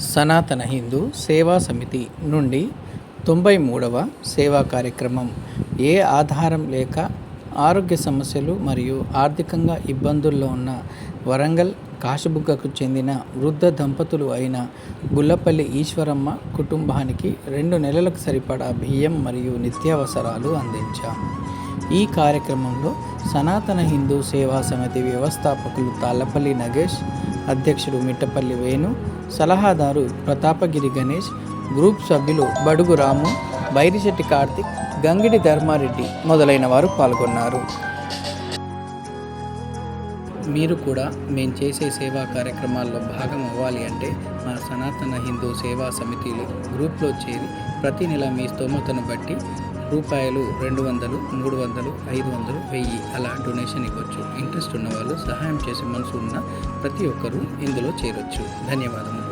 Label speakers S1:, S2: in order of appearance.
S1: సనాతన హిందూ సేవా సమితి నుండి తొంభై మూడవ సేవా కార్యక్రమం. ఏ ఆధారం లేక ఆరోగ్య సమస్యలు మరియు ఆర్థికంగా ఇబ్బందుల్లో ఉన్న వరంగల్ కాశబుగ్గకు చెందిన వృద్ధ దంపతులు అయిన గుల్లపల్లి ఈశ్వరమ్మ కుటుంబానికి రెండు నెలలకు సరిపడా బియ్యం మరియు నిత్యావసరాలు అందించాం. ఈ కార్యక్రమంలో సనాతన హిందూ సేవా సమితి వ్యవస్థాపకులు తాళ్ళపల్లి నగేష్ అధ్యక్షుడు మిట్టపల్లి వేణు సలహాదారు ప్రతాపగిరి గణేష్ గ్రూప్ సభ్యులు బడుగు రాము బైరిశెట్టి కార్తిక్ గంగిడి ధర్మారెడ్డి మొదలైన వారు పాల్గొన్నారు. మీరు కూడా మేము చేసే సేవా కార్యక్రమాల్లో భాగం అవ్వాలి అంటే మా సనాతన హిందూ సేవా సమితిలో గ్రూప్లో చేరి ప్రతి నెల మీ స్తోమతను బట్టి రూపాయలు రెండు వందలు మూడు వందలు ఐదు వందలు వెయ్యి అలా డొనేషన్ ఇవ్వచ్చు. ఇంట్రెస్ట్ ఉన్న వాళ్ళు సహాయం చేసే మనసు ఉన్న ప్రతి ఒక్కరూ ఇందులో చేరొచ్చు. ధన్యవాదములు.